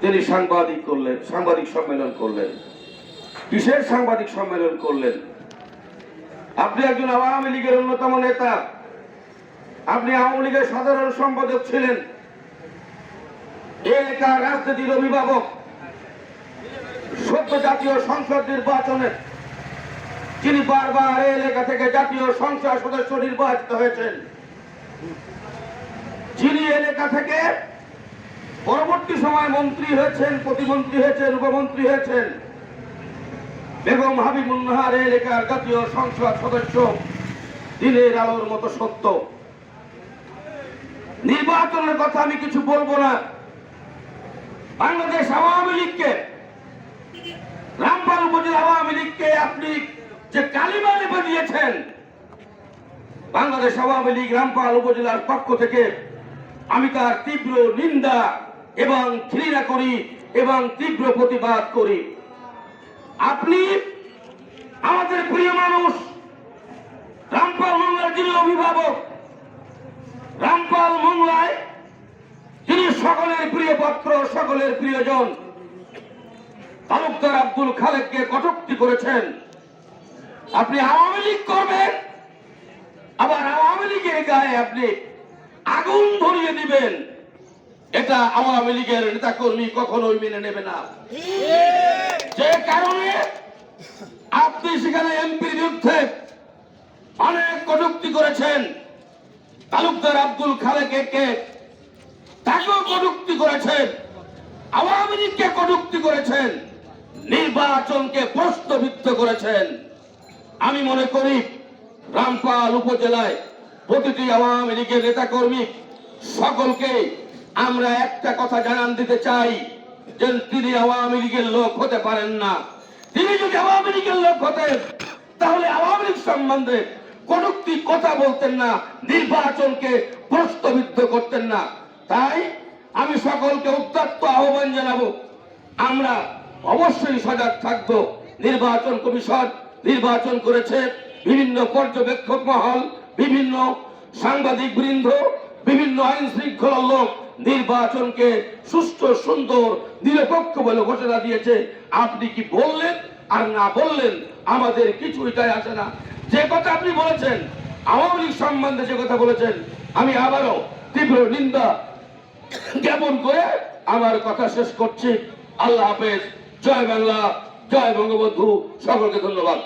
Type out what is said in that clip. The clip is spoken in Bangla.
তিনি সাংবাদিক করলেন, সাংবাদিক সম্মেলন করলেন। কিসের সাংবাদিক সম্মেলন করলেন? আপনি একজন আওয়ামী লীগের অন্যতম নেতা। আপনি আওয়ামী লীগের সাধারণ সম্পাদক ছিলেন। এলাকার রাজনীতির অভিভাবক, সদ্য জাতীয় সংসদ নির্বাচনে যিনি বারবার এলাকা থেকে জাতীয় সংসদ সদস্য নির্বাচিত হয়েছেন। যিনি এলাকা থেকে পরবর্তী সময় মন্ত্রী হয়েছেন, প্রতিমন্ত্রী হয়েছেন, উপমন্ত্রী হয়েছেন। বেগম হাবিবুল্লাহার এলাকার জাতীয় সংসদ সদস্য, দিনের আলোর মতো সত্য। নির্বাচনের কথা আমি কিছু বলব না। বাংলাদেশ আওয়ামী লীগকে, রামপাল উপজেলা আওয়ামী লীগকে আপনি যে কালিমা লিপে দিয়েছেন, বাংলাদেশ আওয়ামী লীগ রামপাল উপজেলার পক্ষ থেকে আমি তার তীব্র নিন্দা এবং ঘৃণা করি এবং তীব্র প্রতিবাদ করি। আপনি আমাদের প্রিয় মানুষ, রামপাল মংলার যিনি অভিভাবক, রামপাল মংলায় যিনি সকলের প্রিয় পত্র, সকলের প্রিয়জন। তালুকদার আব্দুল খালেককে কটূক্তি করেছেন। আপনি আওয়ামী লীগ করবেন, আবার আওয়ামী লীগের গায়ে আপনি আগুন ধরিয়ে দিবেন। এটা আওয়ামী লীগের নেতা কর্মী কখনোই মেনে নেবে না। যে কারণে আপনি সেখানে এমপির বিরুদ্ধে অনেক কটুক্তি করেছেন। তালুকদার আব্দুল খালেককে তাকেও কটুক্তি করেছেন। আওয়ামী লীগকে কটুক্তি করেছেন। নির্বাচনকে প্রশ্নবিদ্ধ করেছেন। আমি মনে করি রামপাল উপজেলায় প্রতিটি আওয়ামী লীগের নেতাকর্মী সকলকে আমরা একটা কথা জানান দিতে চাই, যে তিনি আওয়ামী লীগের লোক হতে পারেন না। তিনি যদি আওয়ামী লীগের লোক হতেন, তাহলে আওয়ামী লীগ সম্বন্ধে কটুক্তি কথা বলতেন না, নির্বাচনকে প্রশ্নবিদ্ধ করতেন না। তাই আমি সকলকে উত্তপ্ত আহ্বান জানাব, আমরা অবশ্যই সজাগ থাকব। নির্বাচন কমিশন নির্বাচন করেছে, বিভিন্ন পর্যবেক্ষক মহল, বিভিন্ন সাংবাদিক বৃন্দ বিভিন্ন আইন শৃঙ্খলার লোক নির্বাচনকে সুষ্ঠু, সুন্দর, নিরপেক্ষ বলে ঘোষণা দিয়েছে। আপনি কি বললেন? আর না বললেন, আমাদের কিছুই যায় আসে না। যে কথা আপনি বলেছেন, আওয়ামী লীগ সম্বন্ধে যে কথা বলেছেন, আমি আবারও তীব্র নিন্দা জ্ঞাপন করে আমার কথা শেষ করছি। আল্লাহ হাফেজ। জয় বাংলা, জয় বঙ্গবন্ধু। সকলকে ধন্যবাদ।